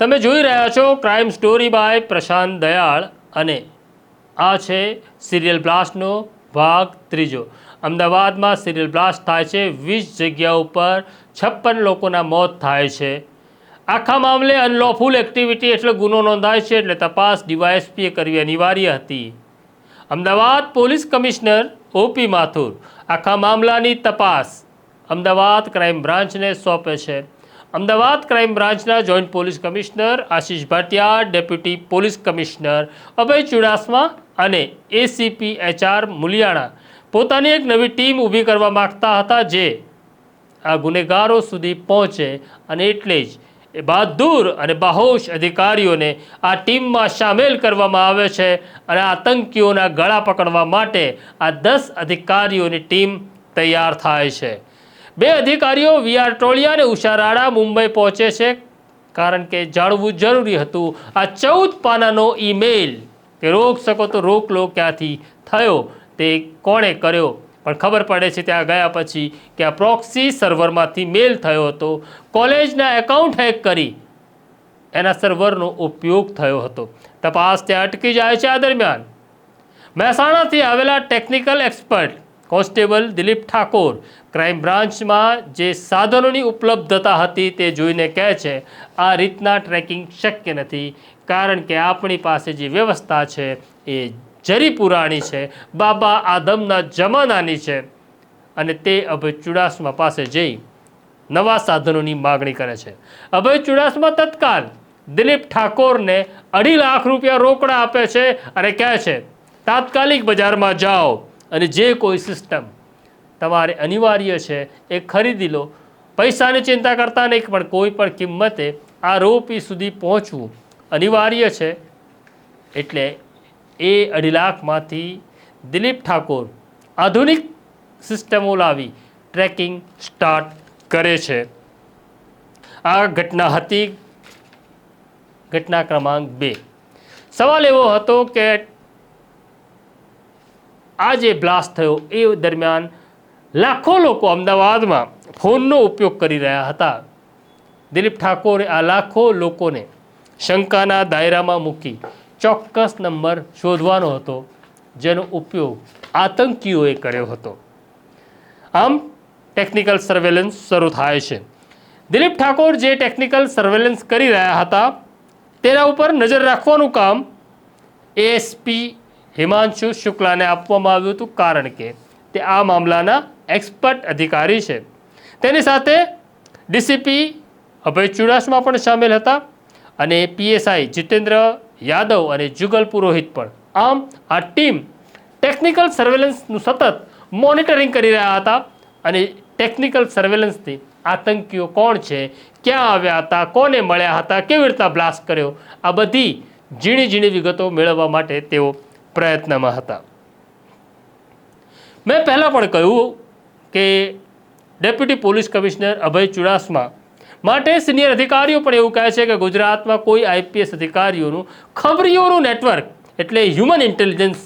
તમે જોઈ રહ્યા છો crime story by Prashant Dayal અને આ છે સિરિયલ બ્લાસ્ટનો ભાગ ત્રીજો. અમદાવાદમાં સિરિયલ બ્લાસ્ટ થાય છે, વીસ જગ્યા ઉપર છપ્પન લોકોના મોત થાય છે. આખા મામલે અનલોફુલ એક્ટિવિટી એટલે ગુનો નોંધાય છે એટલે તપાસ ડીવાયએસપીએ કરવી અનિવાર્ય હતી. Ahmedabad police commissioner OP Mathur. આખા મામલાની તપાસ અમદાવાદ ક્રાઇમ બ્રાન્ચને સોંપે છે. અમદાવાદ ક્રાઇમ બ્રાન્ચના joint police commissioner Ashish Bhatia deputy police commissioner Abhay Chudasama અને એસીપી એચઆર મુલિયાણા પોતાની એક નવી ટીમ ઊભી કરવા માગતા હતા જે આ ગુનેગારો સુધી પહોંચે અને એટલે જ એ બહાદુર અને બાહોશ અધિકારીઓને આ ટીમમાં સામેલ કરવામાં આવે છે અને આતંકીઓના ગળા પકડવા માટે આ દસ અધિકારીઓની ટીમ તૈયાર થાય છે. બે અધિકારીઓ વીઆર ટોળિયા અને ઉષા મુંબઈ પહોંચે છે, કારણ કે જાણવું જરૂરી હતું. આ ચૌદ પાનાનો ઈમેલ. કે રોક શકો તો રોક લો ક્યાંથી થયો તે કોણે કર્યો? પણ ખબર પડે છે ત્યાં ગયા પછી કે આ પ્રોક્સી સર્વરમાંથી મેલ થયો હતો. કોલેજના એકાઉન્ટ હેક કરી એના સર્વરનો ઉપયોગ થયો હતો. તપાસ ત્યાં અટકી જાય છે આ દરમિયાન. મહેસાણાથી આવેલા technical expert constable Dilip Thakor crime બ્રાન્ચમાં જે સાધનોની ઉપલબ્ધતા હતી તે જોઈને કહે છે, આ રીતના ટ્રેકિંગ શક્ય નથી, કારણ કે આપણી પાસે જે વ્યવસ્થા છે એ જરી પુરાણી છે, બાબા આદમના જમાનાની છે. અને તે અભય ચુડાસમા પાસે જઈ નવા સાધનોની માગણી કરે છે. અભય ચુડાસમા તત્કાલ દિલીપ ઠાકોરને અઢી લાખ રૂપિયા રોકડા આપે છે અને કહે છે, તાત્કાલિક બજારમાં જાઓ. અને જે કોઈ સિસ્ટમ તમારે અનિવાર્ય છે, એ ખરીદી લો. પૈસાની ચિંતા કરતા નહીં, પણ કોઈ પણ કિંમતે આ રોપી સુધી પહોંચવું અનિવાર્ય છે. એટલે એ અઢી લાખમાંથી દિલીપ ઠાકોર આધુનિક સિસ્ટમો લાવી ટ્રેકિંગ સ્ટાર્ટ કરે છે. આ ઘટના હતી ઘટના ક્રમાંક બે. સવાલ એવો હતો કે આ જે બ્લાસ્ટ થયો એ દરમિયાન લાખો લોકો અમદાવાદમાં ફોનનો ઉપયોગ કરી રહ્યા હતા. દિલીપ ઠાકોરે આ લાખો લોકોને શંકાના દાયરામાં મૂકી ચોક્કસ નંબર શોધવાનો હતો, જેનો ઉપયોગ આતંકીઓએ કર્યો હતો. આમ ટેકનિકલ સર્વેલન્સ શરૂ થાય છે. દિલીપ ઠાકોર જે ટેકનિકલ સર્વેલન્સ કરી રહ્યા હતા, તેના ઉપર નજર રાખવાનું કામ એએસપી હિમાંશુ શુક્લાને આપવામાં આવ્યું હતું કારણ કે તે આ મામલાના એક્સપર્ટ અધિકારી છે. તેની સાથે ડીસીપી અભય ચુડાસમા પણ સામેલ હતા અને પીએસઆઈ જીતેન્દ્ર યાદવ અને જુગલ પુરોહિત પણ. આમ, આ ટીમ ટેકનિકલ સર્વેલન્સનું સતત મોનિટરિંગ કરી રહ્યા હતા અને ટેકનિકલ સર્વેલન્સથી આતંકીઓ કોણ છે, ક્યાં આવ્યા હતા, કોને મળ્યા હતા, કેવી રીતના બ્લાસ્ટ કર્યો, આ બધી ઝીણી ઝીણી વિગતો મેળવવા માટે તેઓ પ્રયત્નમાં હતા. મેં પહેલાં પણ કહ્યું કે deputy police commissioner Abhay Chudasama માટે સિનિયર અધિકારીઓ પણ એવું કહે છે કે ગુજરાતમાં કોઈ આઈપીએસ અધિકારીઓનું ખબરીઓનું નેટવર્ક એટલે હ્યુમન ઇન્ટેલિજન્સ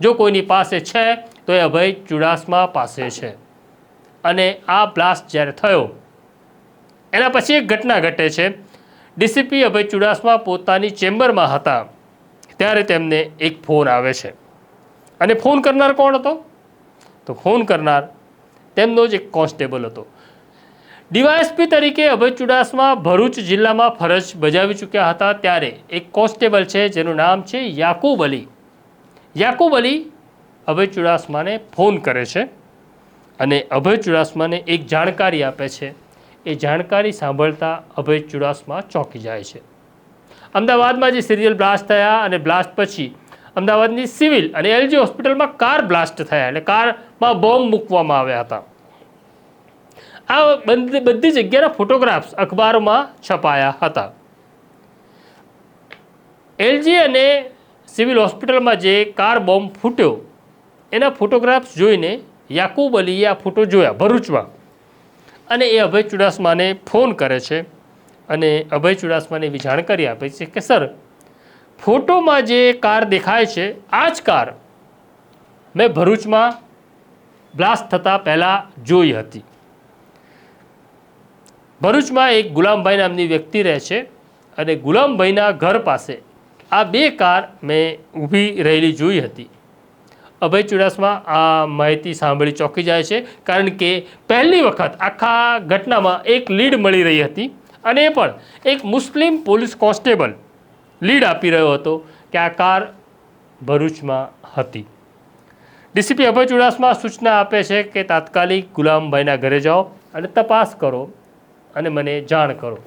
જો કોઈની પાસે છે, તો એ અભય ચુડાસમા પાસે છે. અને આ બ્લાસ્ટ જ્યારે થયો, એના પછી એક ઘટના ઘટે છે. ડીસીપી અભય ચુડાસમા પોતાની ચેમ્બરમાં હતા. ત્યારે તેમને એક ફોન આવે છે. અને ફોન કરનાર કોણ હતો? તો ફોન કરનાર તેમનો જ એક કોન્સ્ટેબલ હતો. ડીવાયએસપી તરીકે અભય ચુડાસમા ભરૂચ જિલ્લામાં ફરજ બજાવી ચૂક્યા હતા ત્યારે એક કોન્સ્ટેબલ છે, જેનું નામ છે યાકુબ અલી. યાકુબ અલી અભય ચુડાસમાને ફોન કરે છે અને અભય ચુડાસમાને એક જાણકારી આપે છે. એ જાણકારી સાંભળતા અભય ચુડાસમા ચોંકી જાય છે. અમદાવાદમાં જે સિરિયલ બ્લાસ્ટ થયા અને બ્લાસ્ટ પછી અમદાવાદની સિવિલ અને એલજી હોસ્પિટલમાં કાર બ્લાસ્ટ થયા એટલે કારમાં બોમ્બ મૂકવામાં આવ્યા હતા. આ બધી જગ્યાના ફોટોગ્રાફ્સ અખબારોમાં છપાયા હતા. એલજી અને સિવિલ હોસ્પિટલમાં જે કાર બોમ્બ ફૂટ્યો, એના ફોટોગ્રાફ્સ જોઈને યાકુબ અલીએ આ ફોટો જોયા ભરૂચમાં. અને એ અભય ચુડાસમાને ફોન કરે છે. અને અભય ચુડાસમાને એવી જાણકારી આપે છે કે, સર, ફોટોમાં જે કાર દેખાય છે, આ જ કાર મેં ભરૂચમાં બ્લાસ્ટ થતાં પહેલાં જોઈ હતી. ભરૂચમાં એક ગુલામભાઈ નામની વ્યક્તિ રહે છે અને ગુલામભાઈના ઘર પાસે આ બે કાર મેં ઊભી રહેલી જોઈ હતી. અભય ચુડાસમા આ માહિતી સાંભળી ચોંકી જાય છે કારણ કે પહેલી વખત આખા ઘટનામાં એક લીડ મળી રહી હતી. અને એ પણ એક મુસ્લિમ પોલીસ કોન્સ્ટેબલ લીડ આપી રહ્યો હતો કે આ કાર ભરૂચમાં હતી. ડીસીપી અભય ચુડાસમા સૂચના આપે છે કે તાત્કાલિક ગુલામભાઈના ઘરે જાઓ અને તપાસ કરો અને મને જાણ કરો.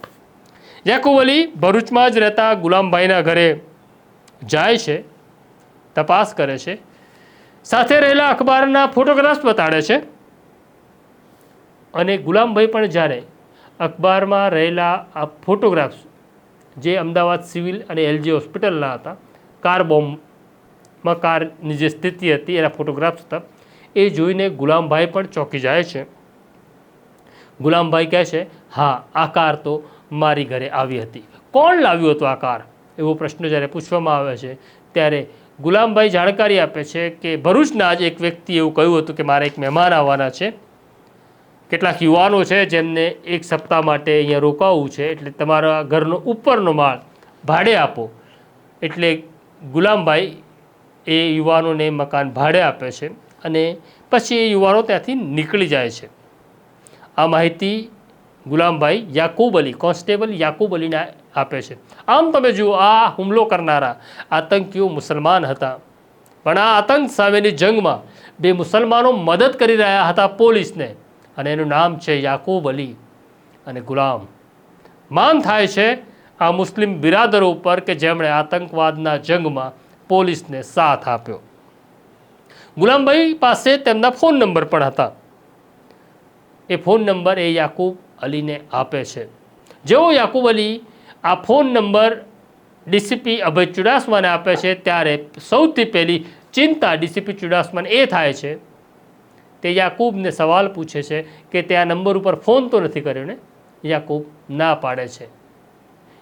યાકુબ અલી ભરૂચમાં જ રહેતા ગુલામભાઈના ઘરે જાય છે, તપાસ કરે છે. સાથે રહેલા અખબારના ફોટોગ્રાફ્સ બતાડે છે. અને ગુલામભાઈ પણ જ્યારે અખબારમાં રહેલા આ ફોટોગ્રાફ્સ જે અમદાવાદ સિવિલ અને એલજી હોસ્પિટલના હતા, કાર બોમ્બમાં કારની જે સ્થિતિ હતી, એના ફોટોગ્રાફ્સ હતા, એ જોઈને ગુલામભાઈ પણ ચોંકી જાય છે. ગુલામભાઈ કહે છે, હા, આ કાર તો મારી ઘરે આવી હતી. કોણ લાવ્યું હતું આ કાર? એવો પ્રશ્ન જ્યારે પૂછવામાં આવે છે, ત્યારે ગુલામભાઈ જાણકારી આપે છે કે ભરૂચના જ એક વ્યક્તિ એવું કહ્યું હતું કે મારે એક મહેમાન આવવાના છે. કેટલાક યુવાનો છે જેમને એક સપ્તાહ માટે અહીંયા રોકાવું છે, એટલે તમારા ઘરનો ઉપરનો માળ ભાડે આપો. એટલે ગુલામભાઈ એ યુવાનોને મકાન ભાડે આપે છે અને પછી એ યુવાનો ત્યાંથી નીકળી જાય છે. આ માહિતી ગુલામભાઈ યાકુબ અલી, કોન્સ્ટેબલ યાકુબ અલીને આપે છે. આમ તમે જુઓ, આ હુમલો કરનારા આતંકીઓ મુસલમાન હતા. પણ આ આતંક સામેની જંગમાં બે મુસલમાનો મદદ કરી રહ્યા હતા પોલીસને. અને એનું નામ છે યાકૂબ અલી અને ગુલામ. માન થાય છે આ મુસ્લિમ બિરાદરો ઉપર કે જેમણે આતંકવાદના જંગમાં પોલીસને સાથ આપ્યો. ગુલામભાઈ પાસે તેમના ફોન નંબર પણ હતા. એ ફોન નંબર એ યાકૂબ અલીને આપે છે. જેવો યાકૂબ અલી આ ફોન નંબર ડીસીપી અભય ચુડાસમાને આપે છે, ત્યારે સૌથી પહેલી ચિંતા ડીસીપી ચુડાસમાને એ થાય છે તે યાકૂબને સવાલ પૂછે છે કે તે આ નંબર ઉપર ફોન તો નથી કર્યો ને? યાકૂબ ના પાડે છે.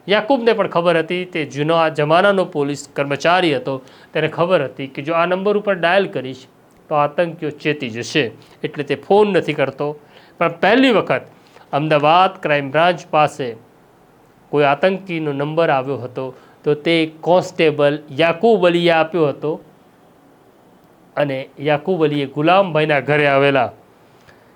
યાકૂબને પણ ખબર હતી તે જૂનો આ જમાનાનો પોલીસ કર્મચારી હતો. તેને ખબર હતી કે જો આ નંબર ઉપર ડાયલ કરીશ તો આતંકીઓ ચેતી જશે, એટલે તે ફોન નથી કરતો. પણ પહેલી વખત અમદાવાદ ક્રાઇમ બ્રાન્ચ પાસે કોઈ આતંકીનો નંબર આવ્યો હતો તો તે કોન્સ્ટેબલ યાકૂબ અલીએ આપ્યો હતો. અને યાકુબ અલીએ ગુલામભાઈના ઘરે આવેલા.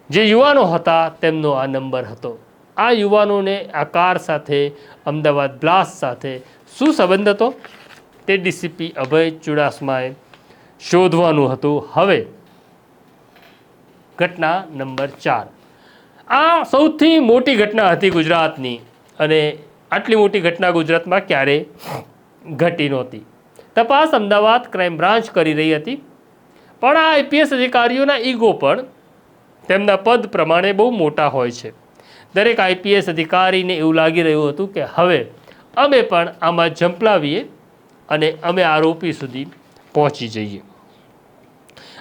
જે યુવાનો હતા તેમનો આ નંબર હતો. આ યુવાનોને આ કાર સાથે, અમદાવાદ બ્લાસ્ટ સાથે શું સંબંધ હતો? તે ડીસીપી અભય ચુડાસમાએ શોધવાનું હતું. હવે, ઘટના નંબર ચાર. આ સૌથી મોટી ઘટના હતી ગુજરાતની અને આટલી મોટી ઘટના ગુજરાતમાં ક્યારેય ઘટી નહોતી. તપાસ અમદાવાદ ક્રાઇમ બ્રાન્ચ કરી રહી હતી. પણ આ આઈપીએસ અધિકારીઓના ઈગો પણ તેમના પદ પ્રમાણે બહુ મોટા હોય છે. દરેક આઈપીએસ અધિકારીને એવું લાગી રહ્યું હતું કે હવે અમે પણ આમાં ઝંપલાવીએ અને અમે આરોપી સુધી પહોંચી જઈએ.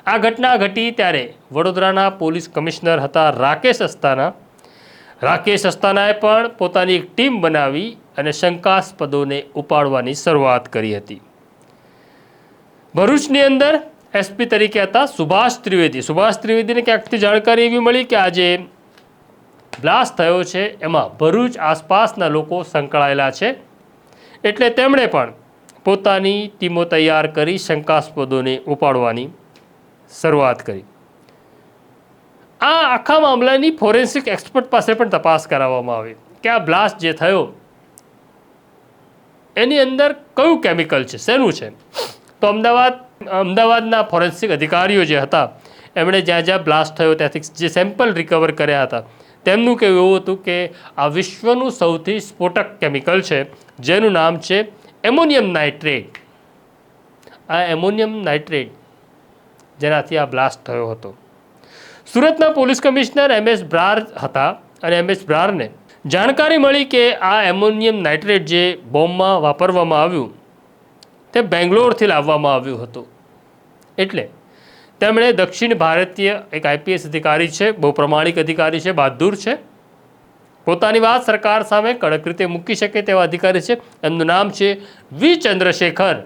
આ ઘટના ઘટી ત્યારે વડોદરાના પોલીસ કમિશનર હતા રાકેશ અસ્તાના. રાકેશ અસ્તાનાએ પણ પોતાની એક ટીમ બનાવી અને શંકાસ્પદોને ઉપાડવાની શરૂઆત કરી હતી. ભરૂચની અંદર એસપી તરીકે હતા સુભાષ ત્રિવેદી. સુભાષ ત્રિવેદીને ક્યાંકથી જાણકારી એવી મળી કે આજે બ્લાસ્ટ થયો છે. એમાં ભરૂચ આસપાસના લોકો સંકળાયેલા છે. એટલે તેમણે પણ પોતાની ટીમો તૈયાર કરી શંકાસ્પદોને ઉપાડવાની શરૂઆત કરી. આ આખા મામલાની ફોરેન્સિક એક્સપર્ટ પાસે પણ તપાસ કરાવવામાં આવી કે આ બ્લાસ્ટ જે થયો, એની અંદર કયું કેમિકલ છે? શેનું છે? તો અમદાવાદ અમદાવાદના ફોરેન્સિક અધિકારીઓ જે હતા, એમણે જ્યાં જ્યાં બ્લાસ્ટ થયો ત્યાંથી જે સેમ્પલ રિકવર કર્યા હતા, તેમનું કહેવું એવું હતું કે આ વિશ્વનું સૌથી સ્ફોટક કેમિકલ છે, જેનું નામ છે એમોનિયમ નાઇટ્રેટ. આ એમોનિયમ નાઇટ્રેટ જેનાથી આ બ્લાસ્ટ થયો હતો. સુરતના police commissioner M S Brar હતા અને એમ એસ બ્રારને જાણકારી મળી કે આ એમોનિયમ નાઇટ્રેટ જે બોમ્બમાં વાપરવામાં આવ્યું તે બેંગ્લોરથી લાવવામાં આવ્યું હતું. એટલે તેમણે દક્ષિણ ભારતીય એક આઈપીએસ અધિકારી છે, બહુ પ્રમાણિક અધિકારી છે, બહાદુર છે. પોતાની વાત સરકાર સામે કડક રીતે મૂકી શકે તેવા અધિકારી છે. એમનું નામ છે વી. ચંદ્રશેખર.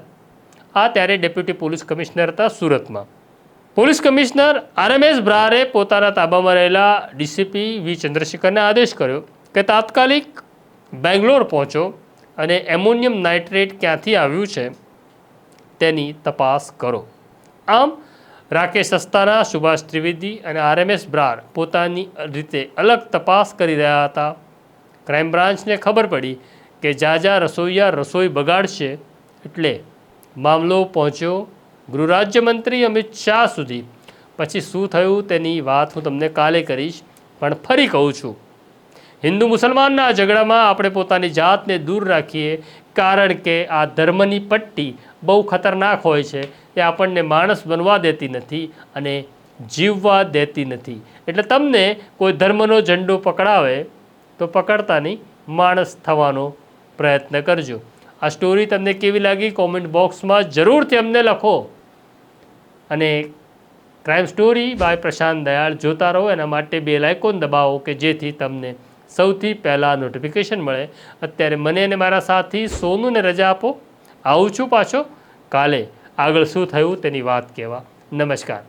આ ત્યારે ડેપ્યુટી પોલીસ કમિશનર હતા સુરતમાં. પોલીસ કમિશનર આરએમએસ બ્રારે પોતાના તાબામાં રહેલા ડીસીપી વી. ચંદ્રશેખરને આદેશ કર્યો કે તાત્કાલિક બેંગ્લોર પહોંચો અને એમોનિયમ નાઇટ્રેટ ક્યાંથી આવ્યું છે તેની તપાસ કરો. આમ, રાકેશ અસ્તાના સુભાષ ત્રિવેદી અને આરએમએસ બ્રાર પોતાની રીતે અલગ તપાસ કરી રહ્યા હતા. ક્રાઇમ બ્રાન્ચને ખબર પડી કે જાજા રસોઈયા રસોઈ બગાડશે એટલે મામલો પહોંચ્યો ગૃહ રાજ્યમંત્રી અમિત શાહ સુધી. પછી શું થયું તેની વાત હું તમને કાલે કરીશ, પણ ફરી કહું છું. હિન્દુ મુસલમાનના ઝઘડામાં આપણે પોતાની જાતને દૂર રાખીએ કારણ કે આ ધર્મની પટ્ટી બહુ ખતરનાક હોય છે એ આપણને માણસ બનવા દેતી નથી અને જીવવા દેતી નથી. એટલે તમને કોઈ ધર્મનો ઝંડો પકડાવે તો પકડતાની માણસ થવાનો પ્રયત્ન કરજો. આ સ્ટોરી તમને કેવી લાગી? કોમેન્ટ બોક્સમાં જરૂરથી અમને લખો. અને crime story by Prashant Dayal જોતા રહો. એના માટે બે લાઇકોન દબાવો કે જેથી તમને સૌથી પહેલાં નોટિફિકેશન મળે. અત્યારે મને અને મારા સાથી સોનુને રજા આપો. આવું છું પાછો. કાલે આગળ શું થયું તેની વાત કહેવા. નમસ્કાર.